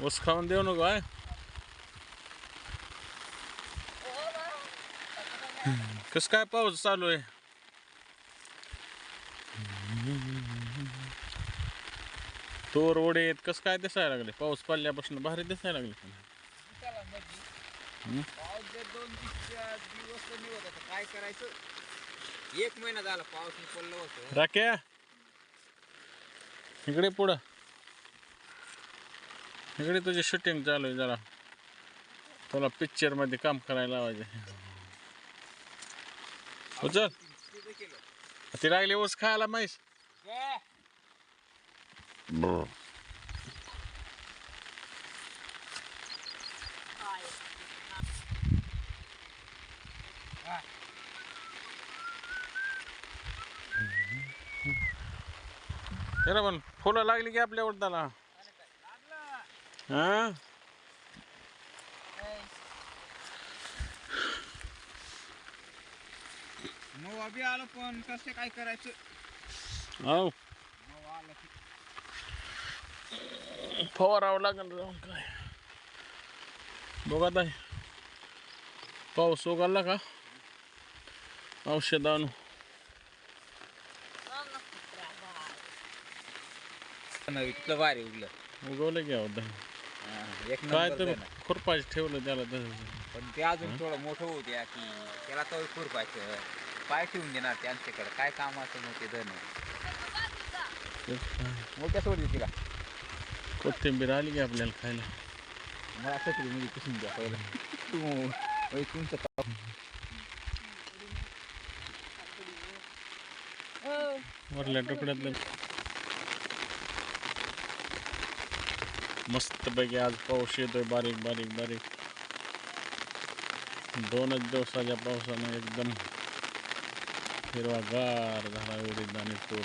ऊस खाऊन देऊ नको काय कस काय पाऊस चालू आहे? तोर ओढेत कस काय दिसायला लागले? पाऊस पडल्यापासून भारी दिसायला लागले काय करायचं? एक महिना झाला पाऊस पडलं होतं. राख्या इकडे पुढं. इकडे तुझी शूटिंग चालू आहे जरा. तुला पिक्चरमध्ये काम करायला लावायचं उचल. ती लागली ऊस खायला म्हैस. पण फुलं लागली की आपल्या उडताला हा? मग अभि आलं पण कसं काय करायचं? हो मग आलं की. फवारावं लागेल जाऊन काय? बघा आहे पाऊस उघडला का? औषध आणू नवी तिथलं भारी उगलं. उगवलं की होतं एक काय नंबर तर झालं. खुरपाच ठेवलं त्याला तर पण ते अजून थोडं मोठं होऊ द्या की त्याला तो खुरपायचं. पाय ठेवून देणार त्यांच्याकडे काय कामाचं मग ते धन? मोठ्या सोडली तिला कोथिंबीर आली की आपल्याला खायला? मला सगळी म्हणजे पुसून द्या पहिलं. तू ओय, तुमचं काम. वरल्या तुकड्यातलं मस्त पैकी आज पाऊस येतोय बारीक बारीक बारीक। दोनच दिवसाच्या पावसानं एकदम हिरवागार झाला उडीद आणि तूर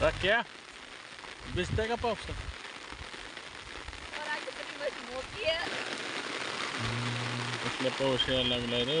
राख्या भिजतंय का पावसात? कसला पाऊस यायला लागलाय रे?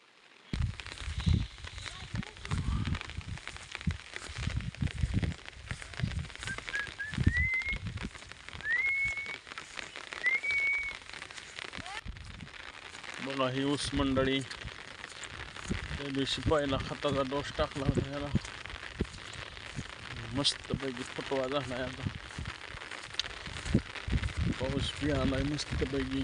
बघा मंडली। मंडळी त्या दिवशी पहिला खताचा डोस टाकला होता याला मस्तपैकी फुटवा झालाय आता पाऊस बी आलाय मस्तपैकी